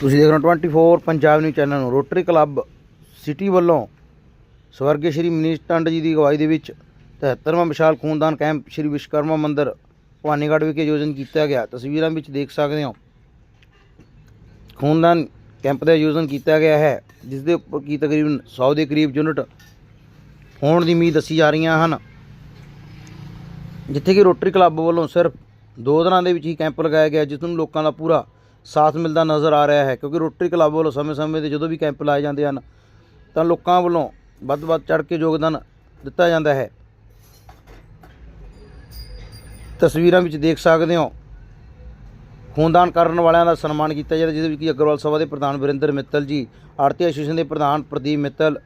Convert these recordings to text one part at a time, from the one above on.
ਤੁਸੀਂ ਦੇਖ ਰਹੇ ਹੋ 24 ਪੰਜਾਬ ਨਿਊਜ਼ ਚੈਨਲ ਨੂੰ ਰੋਟਰੀ ਕਲੱਬ ਸਿਟੀ ਵੱਲੋਂ ਸਵਰਗੀ ਸ਼੍ਰੀ ਮਨੀਸ਼ ਟੰਡ ਜੀ ਦੀ ਅਗਵਾਈ ਦੇ ਵਿੱਚ 73ਵਾਂ ਵਿਸ਼ਾਲ ਖੂਨਦਾਨ ਕੈਂਪ ਸ਼੍ਰੀ ਵਿਸ਼ਵਕਰਮਾ ਮੰਦਿਰ ਭਵਾਨੀਗੜ੍ਹ ਵਿਖੇ ਆਯੋਜਨ ਕੀਤਾ ਗਿਆ। ਤਸਵੀਰਾਂ ਵਿੱਚ ਦੇਖ ਸਕਦੇ ਹੋ। ਖੂਨਦਾਨ ਕੈਂਪ ਦਾ ਆਯੋਜਨ ਕੀਤਾ ਗਿਆ ਹੈ, ਜਿਸ ਦੇ ਉੱਪਰ ਕੀ ਤਕਰੀਬਨ 100 ਦੇ ਕਰੀਬ ਯੂਨਿਟ ਹੋਣ ਦੀ ਉਮੀਦ ਦੱਸੀ ਜਾ ਰਹੀਆਂ ਹਨ। ਜਿੱਥੇ ਕਿ ਰੋਟਰੀ ਕਲੱਬ ਵੱਲੋਂ ਸਿਰਫ ਦੋ ਦਿਨਾਂ ਦੇ ਵਿੱਚ ਹੀ ਕੈਂਪ ਲਗਾਇਆ ਗਿਆ, ਜਿਸ ਨੂੰ ਲੋਕਾਂ ਦਾ ਪੂਰਾ ਸਾਥ ਮਿਲਦਾ ਨਜ਼ਰ ਆ ਰਿਹਾ ਹੈ, ਕਿਉਂਕਿ ਰੋਟਰੀ ਕਲੱਬ ਵੱਲੋਂ ਸਮੇਂ-ਸਮੇਂ ਤੇ ਜਦੋਂ ਵੀ ਕੈਂਪ ਲਾਏ ਜਾਂਦੇ ਹਨ, ਤਾਂ ਲੋਕਾਂ ਵੱਲੋਂ ਵੱਧ ਵੱਧ ਚੜ ਕੇ ਯੋਗਦਾਨ ਦਿੱਤਾ ਜਾਂਦਾ ਹੈ। ਤਸਵੀਰਾਂ ਵਿੱਚ ਦੇਖ ਸਕਦੇ ਹੋ, ਖੂਨਦਾਨ ਕਰਨ ਵਾਲਿਆਂ ਦਾ ਸਨਮਾਨ ਕੀਤਾ ਜਾਂਦਾ, ਜਿਹਦੇ ਵਿੱਚ ਕਿ ਅਗਰਵਾਲ ਸਭਾ ਦੇ ਪ੍ਰਧਾਨ ਵਰਿੰਦਰ ਮਿੱਤਲ ਜੀ ਆਰਤੀ ਐਸੋਸੀਏਸ਼ਨ ਦੇ ਪ੍ਰਧਾਨ ਪ੍ਰਦੀਪ ਮਿੱਤਲ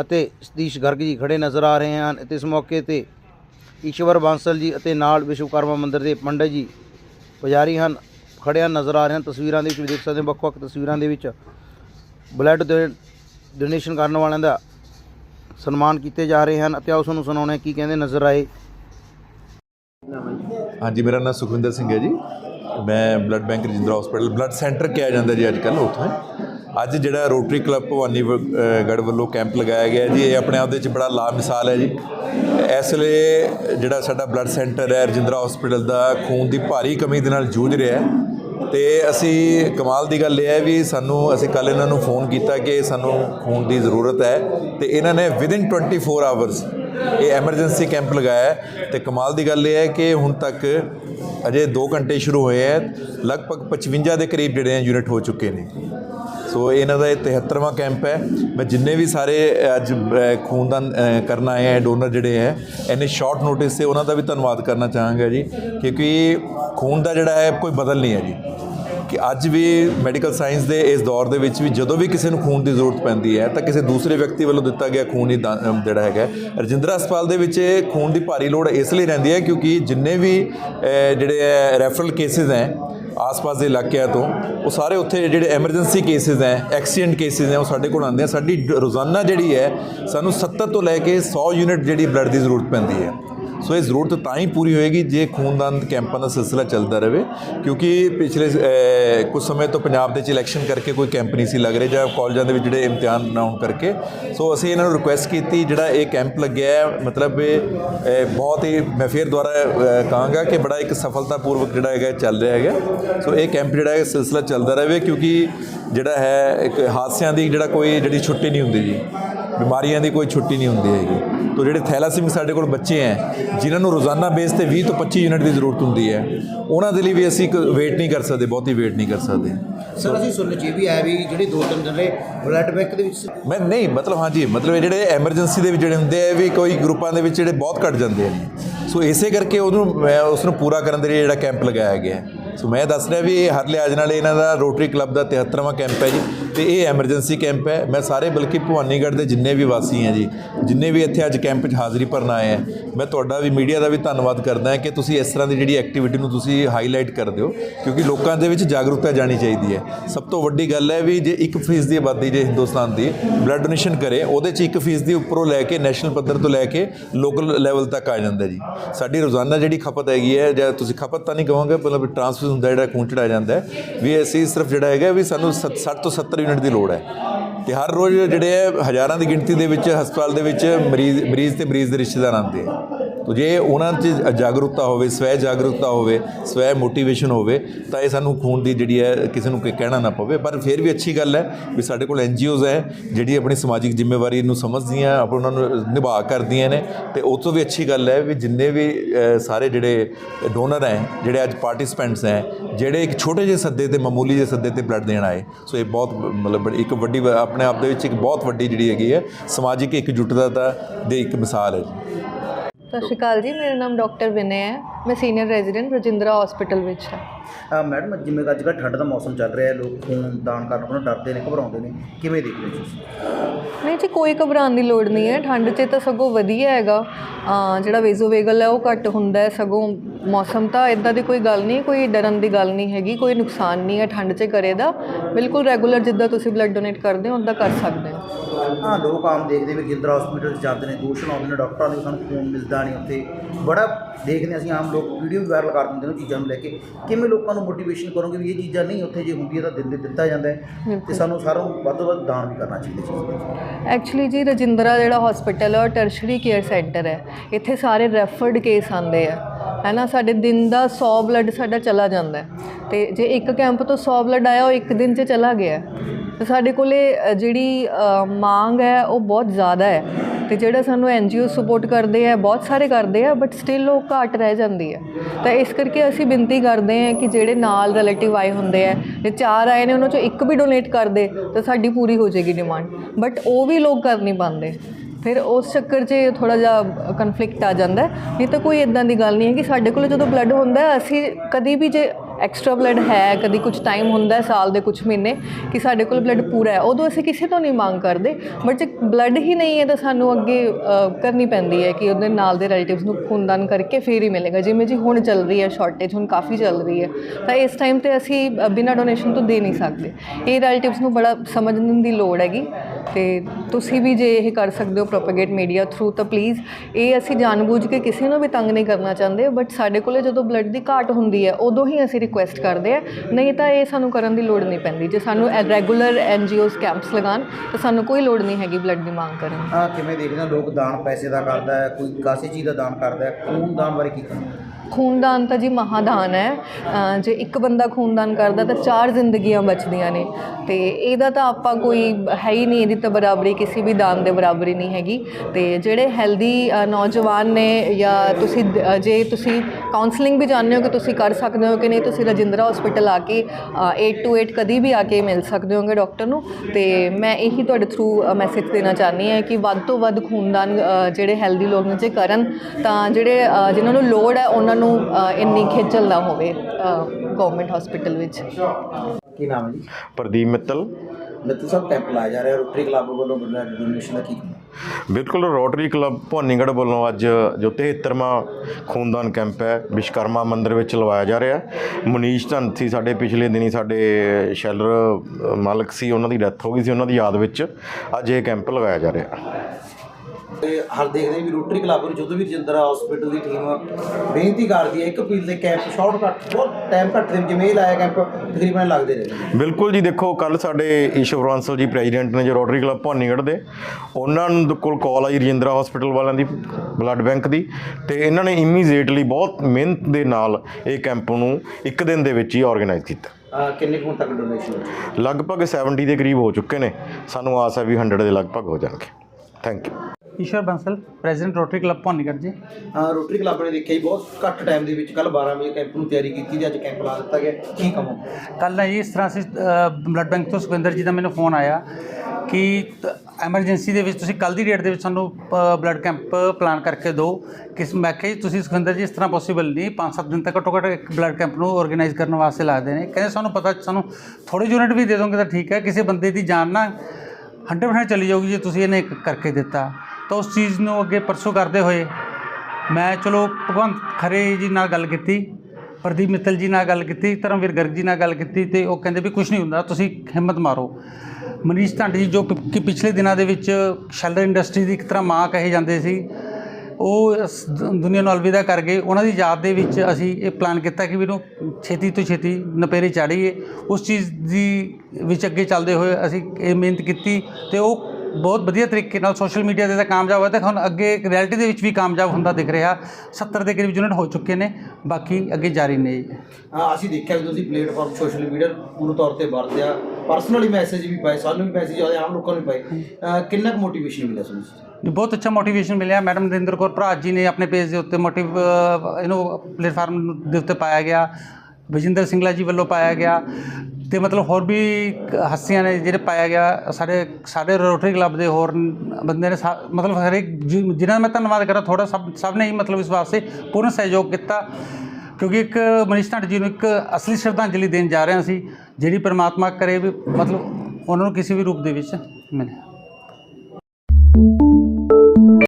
ਅਤੇ ਸਤੀਸ਼ ਗਰਗ ਜੀ ਖੜੇ ਨਜ਼ਰ ਆ ਰਹੇ ਹਨ। ਅਤੇ ਇਸ ਮੌਕੇ ਤੇ ਈਸ਼ਵਰ ਬਾਂਸਲ ਜੀ ਅਤੇ ਨਾਲ ਵਿਸ਼ਵਕਰਮਾ ਮੰਦਿਰ ਦੇ ਪੰਡਤ ਜੀ ਪੁਜਾਰੀ ਹਨ। ਖੜਿਆ ਨਜ਼ਰ ਆ ਰਹੇ ਹਨ ਤਸਵੀਰਾਂ ਦੇ ਵਿੱਚ ਵੀ ਦੇਖ ਸਕਦੇ ਹੋ, ਵੱਖ-ਵੱਖ ਤਸਵੀਰਾਂ ਦੇ ਵਿੱਚ ਬਲੱਡ ਡੋਨੇਸ਼ਨ ਕਰਨ ਵਾਲਿਆਂ ਦਾ ਸਨਮਾਨ ਕੀਤੇ ਜਾ ਰਹੇ ਹਨ ਅਤੇ ਆਓ ਤੁਹਾਨੂੰ ਸੁਣਾਉਣੇ ਕੀ ਕਹਿੰਦੇ ਨਜ਼ਰ ਆਏ। ਹਾਂਜੀ, ਮੇਰਾ ਨਾਮ ਸੁਖਵਿੰਦਰ ਸਿੰਘ ਹੈ ਜੀ। ਮੈਂ blood bank Rajindra hospital blood centre ਕਿਹਾ ਜਾਂਦਾ ਜੀ ਅੱਜ ਕੱਲ੍ਹ ਉੱਥੋਂ। ਅੱਜ ਜਿਹੜਾ ਰੋਟਰੀ ਕਲੱਬ ਭਵਾਨੀ ਭਵਾਨੀਗੜ੍ਹ ਵੱਲੋਂ ਕੈਂਪ ਲਗਾਇਆ ਗਿਆ ਜੀ, ਇਹ ਆਪਣੇ ਆਪ ਦੇ ਵਿੱਚ ਬੜਾ ਲਾ ਮਿਸਾਲ ਹੈ ਜੀ। ਇਸ ਲਈ ਜਿਹੜਾ ਸਾਡਾ ਬਲੱਡ ਸੈਂਟਰ ਹੈ, ਰਜਿੰਦਰਾ ਹਸਪੀਟਲ ਦਾ ਖੂਨ ਦੀ ਭਾਰੀ ਕਮੀ ਦੇ ਨਾਲ ਜੂਝ ਰਿਹਾ ਹੈ। ਤੇ ਅਸੀਂ ਕਮਾਲ ਦੀ ਗੱਲ ਇਹ ਹੈ ਵੀ ਸਾਨੂੰ, ਅਸੀਂ ਕੱਲ ਇਹਨਾਂ ਨੂੰ ਫੋਨ ਕੀਤਾ ਕਿ ਸਾਨੂੰ ਖੂਨ ਦੀ ਜ਼ਰੂਰਤ ਹੈ ਤੇ ਇਹਨਾਂ ਨੇ ਵਿਦਿਨ 24 ਆਵਰਸ ਇਹ ਐਮਰਜੈਂਸੀ ਕੈਂਪ ਲਗਾਇਆ ਹੈ ਤੇ ਕਮਾਲ ਦੀ ਗੱਲ ਇਹ ਹੈ ਕਿ ਹੁਣ ਤੱਕ ਅਜੇ 2 ਘੰਟੇ ਸ਼ੁਰੂ ਹੋਏ ਹੈ, ਲਗਭਗ 55 ਦੇ ਕਰੀਬ ਜਿਹੜੇ ਯੂਨਿਟ ਹੋ ਚੁੱਕੇ ਨੇ। ਸੋ ਇਹਨਾਂ ਦਾ ਇਹ 73ਵਾਂ ਕੈਂਪ ਹੈ। ਮੈਂ ਜਿੰਨੇ ਵੀ ਸਾਰੇ ਅੱਜ ਅ, ਖੂਨਦਾਨ ਕਰਨ ਆਏ ਹੈ ਡੋਨਰ ਜਿਹੜੇ ਹੈ ਇੰਨੇ ਸ਼ਾਰਟ ਨੋਟਿਸ ਤੇ ਉਹਨਾਂ ਦਾ ਵੀ ਧੰਨਵਾਦ ਕਰਨਾ ਚਾਹਾਂਗਾ ਜੀ। ਕਿਉਂਕਿ ਖੂਨ ਦਾ ਜਿਹੜਾ ਹੈ ਕੋਈ ਬਦਲ ਨਹੀਂ ਹੈ ਜੀ। ਕਿ ਅੱਜ ਵੀ ਮੈਡੀਕਲ ਸਾਇੰਸ ਦੇ ਇਸ ਦੌਰ ਦੇ ਵਿੱਚ ਵੀ ਜਦੋਂ ਵੀ ਕਿਸੇ ਨੂੰ ਖੂਨ ਦੀ ਜ਼ਰੂਰਤ ਪੈਂਦੀ ਹੈ ਤਾਂ ਕਿਸੇ ਦੂਸਰੇ ਵਿਅਕਤੀ ਵੱਲੋਂ ਦਿੱਤਾ ਗਿਆ ਖੂਨ ਹੀ ਦਾਨ- ਜਿਹੜਾ ਹੈਗਾ ਰਜਿੰਦਰਾ ਹਸਪਤਾਲ ਦੇ ਵਿੱਚ ਖੂਨ ਦੀ ਭਾਰੀ ਲੋੜ ਇਸ ਲਈ ਰਹਿੰਦੀ ਹੈ ਕਿਉਂਕਿ ਜਿੰਨੇ ਵੀ ਅ, ਜਿਹੜੇ ਰੈਫਰਲ ਕੇਸਿਸ ਹੈ ਆਸ-ਪਾਸ ਦੇ ਇਲਾਕਿਆਂ ਤੋਂ, ਉਹ ਸਾਰੇ ਉੱਥੇ ਜਿਹੜੇ ਐਮਰਜੈਂਸੀ ਕੇਸਿਸ ਹੈ ਐਕਸੀਡੈਂਟ ਕੇਸਿਸ ਹੈ, ਉਹ ਸਾਡੇ ਕੋਲ ਆਉਂਦੇ ਆ। ਸਾਡੀ ਡ- ਰੋਜ਼ਾਨਾ ਜਿਹੜੀ ਹੈ, ਸਾਨੂੰ 70 ਤੋਂ ਲੈ ਕੇ 100 ਯੂਨਿਟ ਜਿਹੜੀ ਬਲੱਡ ਦੀ ਜ਼ਰੂਰਤ ਪੈਂਦੀ ਹੈ। ਸੋ ਇਹ ਜ਼ਰੂਰਤ ਤਾਂ ਹੀ ਪੂਰੀ ਹੋਏਗੀ ਜੇ ਖੂਨਦਾਨ ਕੈਂਪਾਂ ਦਾ ਸਿਲਸਿਲਾ ਚੱਲਦਾ ਰਹੇ ਕਿਉਂਕਿ ਪਿਛਲੇ ਅਹ, ਕੁਝ ਸਮੇਂ ਤੋਂ ਪੰਜਾਬ ਦੇ ਵਿੱਚ ਇਲੈਕਸ਼ਨ ਕਰਕੇ ਕੋਈ ਕੈਂਪ ਨਹੀਂ ਸੀ ਲੱਗ ਰਹੇ ਜਾਂ ਕਾਲਜਾਂ ਦੇ ਵਿੱਚ ਜਿਹੜੇ ਇਮਤਿਹਾਨ ਨਾ ਹੋਣ ਕਰਕੇ। ਸੋ ਅਸੀਂ ਇਹਨਾਂ ਨੂੰ ਰਿਕੁਐਸਟ ਕੀਤੀ ਜਿਹੜਾ ਇਹ ਕੈਂਪ ਲੱਗਿਆ ਹੈ ਮਤਲਬ ਇਹ ਬਹੁਤ ਹੀ ਮੈਂ ਫਿਰ ਦੁਬਾਰਾ ਕਹਾਂਗਾ ਕਿ ਬੜਾ ਇੱਕ ਸਫਲਤਾਪੂਰਵਕ ਜਿਹੜਾ ਹੈਗਾ ਚੱਲ ਰਿਹਾ ਹੈਗਾ। ਸੋ ਇਹ ਕੈਂਪ ਜਿਹੜਾ ਹੈ ਸਿਲਸਿਲਾ ਚੱਲਦਾ ਰਹੇ ਕਿਉਂਕਿ ਜਿਹੜਾ ਹੈ ਇੱਕ ਹਾਦਸਿਆਂ ਦੀ ਜਿਹੜਾ ਕੋਈ ਜਿਹੜੀ ਛੁੱਟੀ ਨਹੀਂ ਹੁੰਦੀ ਜੀ। ਬਿਮਾਰੀਆਂ ਦੀ ਕੋਈ ਛੁੱਟੀ ਨਹੀਂ ਹੁੰਦੀ ਹੈਗੀ। ਤੋ ਜਿਹੜੇ ਥੈਲਾਸੀਮਿਕ ਸਾਡੇ ਕੋਲ ਬੱਚੇ ਹੈ ਜਿਨ੍ਹਾਂ ਨੂੰ ਰੋਜ਼ਾਨਾ ਬੇਸ ਤੇ 20 ਤੋਂ 25 ਯੂਨਿਟ ਦੀ ਜ਼ਰੂਰਤ ਹੁੰਦੀ ਹੈ ਉਹਨਾਂ ਦੇ ਲਈ ਵੀ ਅਸੀਂ ਵੇਟ ਨਹੀਂ ਕਰ ਸਕਦੇ ਬਹੁਤੀ ਵੇਟ ਨਹੀਂ ਕਰ ਸਕਦੇ। ਸਰ ਅਸੀਂ ਸੁਣਨ ਚ ਇਹ ਵੀ ਆਇਆ ਵੀ ਜਿਹੜੇ ਦੋ ਤਿੰਨ ਦਿਨ ਰਹੇ ਬਲੱਡ ਬੈਂਕ ਦੇ ਵਿੱਚ ਮੈਂ ਨਹੀਂ ਮਤਲਬ ਹਾਂਜੀ ਮਤਲਬ ਇਹ ਜਿਹੜੇ ਐਮਰਜੈਂਸੀ ਦੇ ਵਿੱਚ ਜਿਹੜੇ ਹੁੰਦੇ ਆ ਵੀ ਕੋਈ ਗਰੁੱਪਾਂ ਦੇ ਵਿੱਚ ਜਿਹੜੇ ਬਹੁਤ ਘਟ ਜਾਂਦੇ ਨੇ ਸੋ ਇਸੇ ਕਰਕੇ ਉਹਨੂੰ ਮੈਂ ਉਸ ਨੂੰ ਪੂਰਾ ਕਰਨ ਦੇ ਲਈ ਜਿਹੜਾ ਕੈਂਪ ਲਗਾਇਆ ਗਿਆ ਹੈ ਸੋ ਮੈਂ ਦੱਸ ਰਿਹਾ ਵੀ ਇਹ ਹਰ ਲਿਹਾਜ਼ ਨਾਲ ਇਹਨਾਂ ਦਾ ਰੋਟਰੀ ਕਲੱਬ ਦਾ 73ਵਾਂ ਕੈਂਪ ਹੈ ਜੀ ਤੇ ਇਹ ਐਮਰਜੈਂਸੀ ਕੈਂਪ ਹੈ। ਮੈਂ ਸਾਰੇ ਬਲਕਿ ਭਵਾਨੀਗੜ੍ਹ ਦੇ ਜਿੰਨੇ ਵੀ ਵਾਸੀ ਹੈ ਜੀ, ਜਿੰਨੇ ਵੀ ਇੱਥੇ ਅੱਜ ਕੈਂਪ 'ਚ ਹਾਜ਼ਰੀ ਭਰਨ ਆਏ ਹੈ, ਮੈਂ ਤੁਹਾਡਾ ਵੀ ਮੀਡੀਆ ਦਾ ਵੀ ਧੰਨਵਾਦ ਕਰਦਾ ਹਾਂ ਕਿ ਤੁਸੀਂ ਇਸ ਤਰ੍ਹਾਂ ਦੀ ਜਿਹੜੀ ਐਕਟੀਵਿਟੀ ਨੂੰ ਤੁਸੀਂ ਹਾਈਲਾਈਟ ਕਰਦੇ ਹੋ ਕਿਉਂਕਿ ਲੋਕਾਂ ਦੇ ਵਿੱਚ ਜਾਗਰੂਕਤਾ ਜਾਣੀ ਚਾਹੀਦੀ ਹੈ। ਸਭ ਤੋਂ ਵੱਡੀ ਗੱਲ ਹੈ ਵੀ ਜੇ 1% ਦੀ ਆਬਾਦੀ ਜੇ ਹਿੰਦੁਸਤਾਨ ਦੀ ਬਲੱਡ ਡੋਨੇਸ਼ਨ ਕਰੇ, ਉਹਦੇ 'ਚ 1% ਦੀ ਉੱਪਰੋਂ ਲੈ ਕੇ ਨੈਸ਼ਨਲ ਪੱਧਰ ਤੋਂ ਲੈ ਕੇ ਲੋਕਲ ਲੈਵਲ ਤੱਕ ਆ ਜਾਂਦਾ ਜੀ। ਸਾਡੀ ਰੋਜ਼ਾਨਾ ਜਿਹੜੀ ਖਪਤ ਹੈਗੀ ਹੈ, ਜਾਂ ਤੁਸੀਂ ਖਪਤ ਤਾਂ ਨਹੀਂ ਕਹੋਗੇ, ਮਤਲਬ ਟ੍ਰਾਂਸਫਿਊਜ਼ ਹੁੰਦਾ ਜਿਹੜਾ ਖੂਨ ਚੜਾਇਆ ਜਾਂਦਾ ਵੀ ਅਸੀਂ ਸਿਰਫ ਜਿਹੜਾ ਹੈਗਾ ਵੀ ਸਾਨੂੰ 60 ਤੋਂ 70 ਯੂਨਿਟ ਦੀ ਲੋੜ ਹੈ। ਤੇ ਹਰ ਰੋਜ਼ ਜਿਹੜੇ ਹੈ, ਹਜ਼ਾਰਾਂ ਦੀ ਗਿਣਤੀ ਦੇ ਵਿੱਚ ਹਸਪਤਾਲ ਦੇ ਵਿੱਚ ਮਰੀਜ਼ ਮਰੀਜ਼ ਤੇ ਮਰੀਜ਼ ਦੇ ਰਿਸ਼ਤੇਦਾਰ ਆਉਂਦੇ ਆ। ਤੋ ਜੇ ਉਹਨਾਂ 'ਚ ਜਾਗਰੂਕਤਾ ਹੋਵੇ, ਸਵੈ ਜਾਗਰੂਕਤਾ ਹੋਵੇ, ਸਵੈ ਮੋਟੀਵੇਸ਼ਨ ਹੋਵੇ, ਤਾਂ ਇਹ ਸਾਨੂੰ ਖੂਨ ਦੀ ਜਿਹੜੀ ਹੈ, ਕਿਸੇ ਨੂੰ ਕੋਈ ਕਹਿਣਾ ਨਾ ਪਵੇ। ਪਰ ਫਿਰ ਵੀ ਅੱਛੀ ਗੱਲ ਹੈ ਵੀ ਸਾਡੇ ਕੋਲ ਐਨਜੀਓਜ਼ ਹੈ, ਜਿਹੜੀ ਆਪਣੀ ਸਮਾਜਿਕ ਜ਼ਿੰਮੇਵਾਰੀ ਨੂੰ ਸਮਝਦੀਆਂ, ਆਪ ਉਹਨਾਂ ਨੂੰ ਨਿਭਾ ਕਰਦੀਆਂ ਨੇ। ਤੇ ਉਹ ਤੋਂ ਵੀ ਅੱਛੀ ਗੱਲ ਹੈ ਵੀ ਜਿੰਨੇ ਵੀ ਸਾਰੇ ਜਿਹੜੇ ਡੋਨਰ ਹੈ, ਜਿਹੜੇ ਅੱਜ ਪਾਰਟਿਸਪੈਂਟਸ ਹੈ, ਜਿਹੜੇ ਇੱਕ ਛੋਟੇ ਜਿਹੇ ਸੱਦੇ ਤੇ ਮਾਮੂਲੀ ਜਿਹੇ ਸੱਦੇ ਤੇ ਬਲੱਡ ਦੇਣ ਆਏ। ਸੋ ਇਹ ਬਹੁਤ ਮਤਲਬ ਇੱਕ ਵੱਡੀ ਆਪਣੇ ਆਪ ਦੇ ਵਿੱਚ ਇੱਕ ਬਹੁਤ ਵੱਡੀ ਜਿਹੜੀ ਹੈਗੀ ਹੈ, ਸਮਾਜਿਕ ਇੱਕਜੁੱਟਤਾ ਦਾ ਦੇ ਇੱਕ ਮਿਸਾਲ ਹੈ ਸਤਿ ਸ਼੍ਰੀ ਅਕਾਲ ਜੀ ਮੇਰਾ ਨਾਮ ਡਾਕਟਰ ਵਿਨੈ ਹੈ। ਮੈਂ ਸੀਨੀਅਰ ਰੈਜ਼ੀਡੈਂਟ ਰਜਿੰਦਰਾ ਹਸਪੀਟਲ ਵਿੱਚ ਹਾਂ। ਮੈਡਮ ਜਿਵੇਂ ਅੱਜ ਕੱਲ੍ਹ ਠੰਡ ਦਾ ਮੌਸਮ ਚੱਲ ਰਿਹਾ ਹੈ ਲੋਕ ਖੂਨ ਦਾਨ ਕਰਨ ਤੋਂ ਡਰਦੇ ਨੇ ਘਬਰਾਉਂਦੇ ਨੇ ਕਿਵੇਂ ਦੇਖਦੇ ਹੋ ਤੁਸੀਂ? ਨਹੀਂ ਜੀ ਕੋਈ ਘਬਰਾਉਣ ਦੀ ਲੋੜ ਨਹੀਂ ਹੈ। ਠੰਡ 'ਚ ਤਾਂ ਸਗੋਂ ਵਧੀਆ ਹੈਗਾ। ਅਹ ਜਿਹੜਾ ਵੇਜ਼ੋਵੇਗਲ ਹੈ ਉਹ ਘੱਟ ਹੁੰਦਾ ਹੈ ਸਗੋਂ। ਮੌਸਮ ਤਾਂ ਇਦਾਂ ਦੀ ਕੋਈ ਗੱਲ ਨਹੀਂ ਕੋਈ ਡਰਨ ਦੀ ਗੱਲ ਨਹੀਂ ਹੈਗੀ ਕੋਈ ਨੁਕਸਾਨ ਨਹੀਂ ਹੈ ਠੰਡ 'ਚ ਕਰੇ ਦਾ। ਬਿਲਕੁਲ ਰੈਗੂਲਰ ਜਿੱਦਾਂ ਤੁਸੀਂ ਬਲੱਡ ਡੋਨੇਟ ਕਰਦੇ ਹੋ ਉੱਦਾਂ ਕਰ ਸਕਦੇ ਹੋ। ਹਾਂ ਲੋਕ ਆਮ ਦੇਖਦੇ ਵੀ ਜਿੰਦਰਾ ਹਸਪੀਟਲ 'ਚ ਜਾਂਦੇ ਨੇ ਦੋਸ਼ ਲਾਉਂਦੇ ਨੇ ਡਾਕਟਰਾਂ ਦੇ ਵੀ ਸਾਨੂੰ ਖੂਨ ਮਿਲਦਾ ਨਹੀਂ ਉੱਥੇ। ਬੜਾ ਦੇਖਦੇ ਅਸੀਂ ਆਮ ਲੋਕ ਵੀਡੀਓ ਵੀ ਵਾਇਰਲ ਕਰ ਦਿੰਦੇ ਨੇ ਚੀਜ਼ਾਂ ਨੂੰ ਲੈ ਕੇ। ਕਿਵੇਂ ਲੋਕਾਂ ਨੂੰ ਮੋਟੀਵੇਸ਼ਨ ਕਰੋਗੇ ਵੀ ਇਹ ਚੀਜ਼ਾਂ ਨਹੀਂ ਉੱਥੇ ਜੇ ਹੁੰਦੀ ਹੈ ਤਾਂ ਦਿਲ ਦੇ ਦਿੱਤਾ ਜਾਂਦਾ ਹੈ। ਤੇ ਸਾਨੂੰ ਸਾਰਿਆਂ ਨੂੰ ਵੱਧ ਤੋਂ ਵੱਧ ਦਾਨ ਵੀ ਕਰਨਾ ਚਾਹੀਦਾ ਚੀਜ਼ ਐਕਚੁਅਲੀ ਜੀ ਰਜਿੰਦਰਾ ਜਿਹੜਾ ਹਸਪੀਟਲ ਹੈ ਟਰਸ਼ਰੀ ਕੇਅਰ ਸੈਂਟਰ ਹੈ। ਇੱਥੇ ਸਾਰੇ ਰੈਫਰਡ ਕੇਸ ਆਉਂਦੇ ਆ। ਹੈ ਨਾ ਸਾਡੇ ਦਿਨ ਦਾ 100 ਬਲੱਡ ਸਾਡਾ ਚਲਾ ਜਾਂਦਾ ਤੇ ਜੇ ਇੱਕ ਕੈਂਪ ਤੋਂ 100 ਬਲੱਡ ਆਇਆ ਉਹ ਇੱਕ ਦਿਨ 'ਚ ਚਲਾ ਗਿਆ। ਤੇ ਸਾਡੇ ਕੋਲੇ ਜਿਹੜੀ ਅ, ਮੰਗ ਹੈ ਉਹ ਬਹੁਤ ਜ਼ਿਆਦਾ ਹੈ ਤੇ ਜਿਹੜਾ ਸਾਨੂੰ ਐਨਜੀਓ ਸਪੋਰਟ ਕਰਦੇ ਆ ਬਹੁਤ ਸਾਰੇ ਕਰਦੇ ਆ ਬਟ ਸਟਿਲ ਉਹ ਘਾਟ ਰਹਿ ਜਾਂਦੀ ਹੈ। ਤਾਂ ਇਸ ਕਰਕੇ ਅਸੀਂ ਬੇਨਤੀ ਕਰਦੇ ਹਾਂ ਕਿ ਜਿਹੜੇ ਨਾਲ ਰਿਲੇਟਿਵ ਆਏ ਹੁੰਦੇ ਆ ਜੇ ਚਾਰ ਆਏ ਨੇ ਉਹਨਾਂ ਚੋਂ ਇੱਕ ਵੀ ਡੋਨੇਟ ਕਰ ਦੇ ਤਾਂ ਸਾਡੀ ਪੂਰੀ ਹੋ ਜਾਏਗੀ ਡਿਮਾਂਡ ਬਟ ਉਹ ਵੀ ਲੋਕ ਕਰ ਨਹੀਂ ਪਾਉਂਦੇ। ਫਿਰ ਉਸ ਚੱਕਰ 'ਚ ਥੋੜਾ ਜਿਹਾ ਕਨਫਲਿਕਟ ਆ ਜਾਂਦਾ ਹੈ। ਨਹੀਂ ਤਾਂ ਕੋਈ ਇਦਾਂ ਦੀ ਗੱਲ ਨਹੀਂ ਹੈ ਕਿ ਸਾਡੇ ਕੋਲ ਜਦੋਂ ਬਲੱਡ ਹੁੰਦਾ ਅਸੀਂ ਕਦੀ ਵੀ ਜੇ ਐਕਸਟਰਾ ਬਲੱਡ ਹੈ, ਕਦੀ ਕੁਝ ਟਾਈਮ ਹੁੰਦਾ ਸਾਲ ਦੇ ਕੁਝ ਮਹੀਨੇ ਕਿ ਸਾਡੇ ਕੋਲ ਬਲੱਡ ਪੂਰਾ ਹੈ। ਉਦੋਂ ਅਸੀਂ ਕਿਸੇ ਤੋਂ ਨਹੀਂ ਮੰਗ ਕਰਦੇ। ਬਟ ਜੇ ਬਲੱਡ ਹੀ ਨਹੀਂ ਹੈ ਤਾਂ ਸਾਨੂੰ ਅੱਗੇ ਕਰਨੀ ਪੈਂਦੀ ਹੈ ਕਿ ਉਹਦੇ ਨਾਲ ਦੇ ਰਿਲੇਟਿਵਸ ਨੂੰ ਖੂਨਦਾਨ ਕਰਕੇ ਫੇਰ ਹੀ ਮਿਲੇਗਾ। ਜਿਵੇਂ ਜੀ ਹੁਣ ਚੱਲ ਰਹੀ ਹੈ ਸ਼ਾਰਟੇਜ ਹੁਣ ਕਾਫੀ ਚੱਲ ਰਹੀ ਹੈ। ਤਾਂ ਇਸ ਟਾਈਮ ਤੇ ਅਸੀਂ ਬਿਨਾਂ ਡੋਨੇਸ਼ਨ ਤੋਂ ਦੇ ਨਹੀਂ ਸਕਦੇ। ਇਹ ਰਿਲੇਟਿਵਸ ਨੂੰ ਬੜਾ ਸਮਝਣ ਦੀ ਲੋੜ ਹੈਗੀ। ਤੇ ਤੁਸੀਂ ਵੀ ਜੇ ਇਹ ਕਰ ਸਕਦੇ ਹੋ ਪ੍ਰੋਪਗੇਟ ਮੀਡੀਆ ਥਰੂ ਤਾਂ ਪਲੀਜ਼ ਇਹ ਅਸੀਂ ਜਾਣਬੁੱਝ ਕੇ ਕਿਸੇ ਨੂੰ ਵੀ ਤੰਗ ਨਹੀਂ ਕਰਨਾ ਚਾਹੁੰਦੇ ਬਟ ਸਾਡੇ ਕੋਲੇ ਜਦੋਂ ਬਲੱਡ ਦੀ ਘਾਟ ਹੁੰਦੀ ਹੈ, ਉਦੋਂ ਹੀ ਅਸੀਂ ਰਿਕੁਐਸਟ ਕਰਦੇ ਆ ਨਹੀਂ ਤਾਂ ਇਹ ਸਾਨੂੰ ਕਰਨ ਦੀ ਲੋੜ ਨਹੀਂ ਪੈਂਦੀ। ਜੇ ਸਾਨੂੰ ਰੈਗੂਲਰ ਐਨਜੀਓਜ਼ ਕੈਂਪਸ ਲਗਾਉਣ, ਤਾਂ ਸਾਨੂੰ ਕੋਈ ਲੋੜ ਨਹੀਂ ਹੈਗੀ ਬਲੱਡ ਦੀ ਮੰਗ ਕਰਨ ਦੀ। ਕਿਵੇਂ ਦੇਖਦੇ ਹੋ? ਲੋਕ ਦਾਨ ਪੈਸੇ ਦਾ ਕਰਦਾ ਹੈ, ਕੋਈ ਕਾਸੇ ਚੀਜ਼ ਦਾ ਦਾਨ ਕਰਦਾ ਹੈ, ਖੂਨ ਦਾਨ ਬਾਰੇ ਕੀ ਕਹਿਣਾ ਖੂਨਦਾਨ ਤਾਂ ਜੀ ਮਹਾਦਾਨ ਹੈ। ਜੇ ਇੱਕ ਬੰਦਾ ਖੂਨਦਾਨ ਕਰਦਾ ਤਾਂ ਚਾਰ ਜ਼ਿੰਦਗੀਆਂ ਬਚਦੀਆਂ ਨੇ। ਤੇ ਇਹਦਾ ਤਾਂ ਆਪਾਂ ਕੋਈ ਹੈ ਹੀ ਨਹੀਂ ਇਹਦੀ ਤਾਂ ਬਰਾਬਰੀ ਕਿਸੇ ਵੀ ਦਾਨ ਦੇ ਬਰਾਬਰੀ ਨਹੀਂ ਹੈਗੀ। ਤੇ ਜਿਹੜੇ ਹੈਲਦੀ ਨੌਜਵਾਨ ਨੇ ਜਾਂ ਤੁਸੀਂ ਜੇ ਤੁਸੀਂ ਕਾਉਂਸਲਿੰਗ ਵੀ ਜਾਣਦੇ ਹੋ ਕਿ ਤੁਸੀਂ ਕਰ ਸਕਦੇ ਹੋ ਕਿ ਨਹੀਂ ਤੁਸੀਂ ਰਜਿੰਦਰਾ ਹਸਪੀਟਲ ਆ ਕੇ 8 ਟੂ 8 ਕਦੀ ਵੀ ਆ ਕੇ ਮਿਲ ਸਕਦੇ ਹੋਗੇ ਡਾਕਟਰ ਨੂੰ। ਤੇ ਮੈਂ ਇਹੀ ਤੁਹਾਡੇ ਥਰੂ ਮੈਸੇਜ ਦੇਣਾ ਚਾਹਨੀ ਹਾਂ ਕਿ ਵੱਧ ਤੋਂ ਵੱਧ ਖੂਨਦਾਨ ਜਿਹੜੇ ਹੈਲਦੀ ਲੋਕ ਨੇ ਜੇ ਕਰਨ ਤਾਂ ਜਿਹੜੇ ਅ, ਜਿਨ੍ਹਾਂ ਨੂੰ ਲੋੜ ਹੈ ਉਹਨਾਂ ਨੂੰ ਇੰਨੀ ਖੇਚਲ ਨਾ ਹੋਵੇ ਗਵਰਨਮੈਂਟ ਹਸਪੀਟਲ ਵਿੱਚ। ਕੀ ਨਾਮ ਹੈ ਜੀ? ਪ੍ਰਦੀਪ ਮਿੱਤਲ। ਮਿੱਤਲ ਸਾਹਿਬ ਕੈਂਪ ਲਾਇਆ ਜਾ ਰਿਹਾ ਰੋਟਰੀ ਕਲੱਬ ਵੱਲੋਂ ਬਲੱਡ ਡੋਨੇਸ਼ਨ ਦਾ ਕੀ ਬਿਲਕੁਲ ਰੋਟਰੀ ਕਲੱਬ ਭਵਾਨੀਗੜ੍ਹ ਵੱਲੋਂ ਅੱਜ ਜੋ 73ਵਾਂ ਖੂਨਦਾਨ ਕੈਂਪ ਹੈ ਵਿਸ਼ਕਰਮਾ ਮੰਦਿਰ ਵਿੱਚ ਲਵਾਇਆ ਜਾ ਰਿਹਾ। ਮਨੀਸ਼ ਧੰਨ ਸੀ ਸਾਡੇ ਪਿਛਲੇ ਦਿਨੀ ਸਾਡੇ ਸ਼ੈਲਰ ਮਾਲਕ ਸੀ ਉਹਨਾਂ ਦੀ ਡੈਥ ਹੋ ਗਈ ਸੀ ਉਹਨਾਂ ਦੀ ਯਾਦ ਵਿੱਚ ਅੱਜ ਇਹ ਕੈਂਪ ਲਗਾਇਆ ਜਾ ਰਿਹਾ। ਤੇ ਹਰ ਦੇਖਦੇ ਵੀ ਰੋਟਰੀ ਕਲੱਬ ਨੂੰ ਜਦੋਂ ਵੀ ਰਜਿੰਦਰਾ ਹਸਪੀਟਲ ਦੀ ਟੀਮ ਬੇਨਤੀ ਕਰਦੀ ਹੈ ਇੱਕ ਅਪੀਲ ਦੇ ਕੈਂਪ ਸ਼ਾਰਟਕਟ ਬਹੁਤ ਟਾਈਮ ਘੱਟ ਦੇ ਜਿਵੇਂ ਇਹ ਲਾਇਆ ਕੈਂਪ ਤਕਰੀਬਨ ਲੱਗਦੇ ਰਹਿੰਦੇ ਨੇ। ਬਿਲਕੁਲ ਜੀ ਦੇਖੋ ਕੱਲ ਸਾਡੇ ਈਸ਼ਵਰ ਜੀ ਪ੍ਰੈਜ਼ੀਡੈਂਟ ਨੇ ਜੋ ਰੋਟਰੀ ਕਲੱਬ ਭਵਾਨੀਗੜ੍ਹ ਦੇ ਉਹਨਾਂ ਨੂੰ ਕੋਲ ਕਾਲ ਆਈ ਰਜਿੰਦਰਾ ਹਸਪੀਟਲ ਵਾਲਿਆਂ ਦੀ ਬਲੱਡ ਬੈਂਕ ਦੀ ਤੇ ਇਹਨਾਂ ਨੇ ਇਮੀਡੀਏਟਲੀ ਬਹੁਤ ਮਿਹਨਤ ਦੇ ਨਾਲ ਇਹ ਕੈਂਪ ਨੂੰ ਇੱਕ ਦਿਨ ਦੇ ਵਿੱਚ ਹੀ ਆਰਗੇਨਾਈਜ਼ ਕੀਤਾ। ਕਿੰਨੇ ਕੁ ਤੱਕ ਡੋਨੇਸ਼ਨ ਲਗਭਗ 70 ਦੇ ਕਰੀਬ ਹੋ ਚੁੱਕੇ ਨੇ ਸਾਨੂੰ ਆਸ ਹੈ ਵੀ 100 ਦੇ ਲਗਭਗ ਹੋ ਜਾਣਗੇ। Thank you Ishwar Bansal president Rotary club Bhawanigarh ji. Rotary club ਨੇ ਦੇਖਿਆ ਜੀ ਬਹੁਤ ਘੱਟ ਟਾਈਮ ਦੇ ਵਿੱਚ ਕੱਲ 12 ਵਜੇ ਕੈਂਪ ਨੂੰ ਤਿਆਰੀ ਕੀਤੀ ਤੇ ਅੱਜ ਕੈਂਪ ਲਾ ਦਿੱਤਾ ਗਿਆ। ਕੀ ਕਮੋ ਕੱਲ੍ਹ ਨਾ ਜੀ ਇਸ ਤਰ੍ਹਾਂ ਅਸੀਂ ਬਲੱਡ ਬੈਂਕ ਤੋਂ ਸੁਖਵਿੰਦਰ ਜੀ ਦਾ ਮੈਨੂੰ ਫੋਨ ਆਇਆ ਕਿ ਐਮਰਜੈਂਸੀ ਦੇ ਵਿੱਚ ਤੁਸੀਂ ਕੱਲ ਦੀ ਡੇਟ ਦੇ ਵਿੱਚ ਸਾਨੂੰ ਬਲੱਡ ਕੈਂਪ ਪਲਾਨ ਕਰਕੇ ਦਿਓ। ਕਿਸ ਮੈਂ ਕਿਹਾ ਜੀ ਤੁਸੀਂ ਸੁਖਵਿੰਦਰ ਜੀ ਇਸ ਤਰ੍ਹਾਂ ਪੋਸੀਬਲ ਨਹੀਂ। 5-7 ਦਿਨ ਤੱਕ ਘੱਟੋ ਘੱਟ ਇੱਕ ਬਲੱਡ ਕੈਂਪ ਨੂੰ ਆਰਗੇਨਾਈਜ਼ ਕਰਨ ਵਾਸਤੇ ਲੱਗਦੇ ਨੇ ਕਹਿੰਦੇ ਸਾਨੂੰ ਪਤਾ ਸਾਨੂੰ ਥੋੜੇ ਯੂਨਿਟ ਵੀ ਦੇ ਦੋਗੇ ਤਾਂ ਠੀਕ ਹੈ। ਕਿਸੇ ਬੰਦੇ ਦੀ ਜਾਨ ਨਾ 100% ਚਲੀ ਜਾਊਗੀ ਜੇ ਤੁਸੀਂ ਇਹਨੇ ਇੱਕ ਕਰਕੇ ਦਿੱਤਾ। ਤਾਂ ਉਸ ਚੀਜ਼ ਨੂੰ ਅੱਗੇ ਪਰਸੋਂ ਕਰਦੇ ਹੋਏ ਮੈਂ ਚਲੋ ਭਗਵੰਤ ਖਰੇ ਜੀ ਨਾਲ ਗੱਲ ਕੀਤੀ, ਪ੍ਰਦੀਪ ਮਿੱਤਲ ਜੀ ਨਾਲ ਗੱਲ ਕੀਤੀ, ਧਰਮਵੀਰ ਗਰਗ ਜੀ ਨਾਲ ਗੱਲ ਕੀਤੀ ਤੇ ਉਹ ਕਹਿੰਦੇ ਵੀ ਕੁਝ ਨਹੀਂ ਹੁੰਦਾ, ਤੁਸੀਂ ਹਿੰਮਤ ਮਾਰੋ। ਮਨੀਸ਼ ਢੰਡ ਜੀ ਜੋ ਕਿ ਪਿਛਲੇ ਦਿਨਾਂ ਦੇ ਵਿੱਚ ਸ਼ੈਲਰ ਇੰਡਸਟਰੀ ਦੀ ਇੱਕ ਤਰ੍ਹਾਂ ਮਾਂ ਕਹੇ ਜਾਂਦੇ ਸੀ, ਉਹ ਦੁਨੀਆ ਨੂੰ ਅਲਵਿਦਾ ਕਰ ਗਏ। ਉਹਨਾਂ ਦੀ ਯਾਦ ਦੇ ਵਿੱਚ ਅਸੀਂ ਇਹ ਪਲਾਨ ਕੀਤਾ ਕਿ ਵੀ ਇਹਨੂੰ ਛੇਤੀ ਤੋਂ ਛੇਤੀ ਨਪੇਰੇ ਚਾੜੀਏ। ਉਸ ਚੀਜ਼ ਦੀ ਵਿੱਚ ਅੱਗੇ ਚੱਲਦੇ ਹੋਏ ਅਸੀਂ ਇਹ ਮਿਹਨਤ ਕੀਤੀ ਤੇ ਉਹ ਬਹੁਤ ਵਧੀਆ ਤਰੀਕੇ ਨਾਲ ਸੋਸ਼ਲ ਮੀਡੀਆ ਤੇ ਤਾਂ ਕਾਮਯਾਬ ਹੋਇਆ ਤੇ ਹੁਣ ਅੱਗੇ ਰਿਐਲਿਟੀ ਦੇ ਵਿੱਚ ਵੀ ਕਾਮਯਾਬ ਹੁੰਦਾ ਦਿਖ ਰਿਹਾ। 70 ਦੇ ਕਰੀਬ ਯੂਨਿਟ ਹੋ ਚੁੱਕੇ ਨੇ ਬਾਕੀ ਅੱਗੇ ਜਾਰੀ ਨੇ। ਹਾਂ ਅਸੀਂ ਦੇਖਿਆ ਵੀ ਤੁਸੀਂ ਪਲੇਟਫਾਰਮ ਸੋਸ਼ਲ ਮੀਡੀਆ ਪੂਰੇ ਤੌਰ ਤੇ ਵਰਤਿਆ। ਪਰਸਨਲੀ ਮੈਸੇਜ ਵੀ ਪਾਏ ਸਾਨੂੰ ਵੀ ਮੈਸੇਜ ਆਏ ਆਮ ਲੋਕਾਂ ਨੂੰ ਪਾਏ। ਕਿੰਨਾ ਕੁ ਮੋਟੀਵੇਸ਼ਨ ਮਿਲਿਆ ਤੁਹਾਨੂੰ? ਬਹੁਤ ਅੱਛਾ ਮੋਟੀਵੇਸ਼ਨ ਮਿਲਿਆ। ਮੈਡਮ ਨਰਿੰਦਰ ਕੌਰ ਭਰਾਜ ਜੀ ਨੇ ਆਪਣੇ ਪੇਜ ਦੇ ਉੱਤੇ ਮੋਟਿਵ ਇਹਨੂੰ ਪਲੇਟਫਾਰਮ ਦੇ ਉੱਤੇ ਪਾਇਆ ਗਿਆ। ਵਿਜਿੰਦਰ ਸਿੰਗਲਾ ਜੀ ਵੱਲੋਂ ਪਾਇਆ ਗਿਆ। ਤੇ ਮਤਲਬ ਹੋਰ ਵੀ ਕ- ਹਸਤੀਆਂ ਨੇ ਜਿਹੜੇ ਪਾਇਆ ਗਿਆ, ਸਾਡੇ ਸਾਡੇ ਰੋਟਰੀ ਕਲੱਬ ਦੇ ਹੋਰ ਬੰਦੇ ਨੇ ਸਾ- ਮਤਲਬ ਹਰੇਕ ਜਿ- ਜਿਨ੍ਹਾਂ ਦਾ ਮੈਂ ਧੰਨਵਾਦ ਕਰਾਂ ਥੋੜਾ ਸਭ ਸਭ ਨੇ ਹੀ ਮਤਲਬ ਇਸ ਵਾਸਤੇ ਪੂਰਨ ਸਹਿਯੋਗ ਕੀਤਾ। ਕਿਉਂਕਿ ਇੱਕ ਮਨੀਸ਼ ਢੰਡ ਜੀ ਨੂੰ ਇੱਕ ਅਸਲੀ ਸ਼ਰਧਾਂਜਲੀ ਦੇਣ ਜਾ ਰਹੇ ਹਾਂ ਅਸੀਂ, ਜਿਹੜੀ ਪ੍ਰਮਾਤਮਾ ਕਰੇ ਵੀ, ਮਤਲਬ ਉਹਨਾਂ ਨੂੰ ਕਿਸੇ ਵੀ ਰੂਪ ਦੇ ਵਿੱਚ ਮਿਲੇ।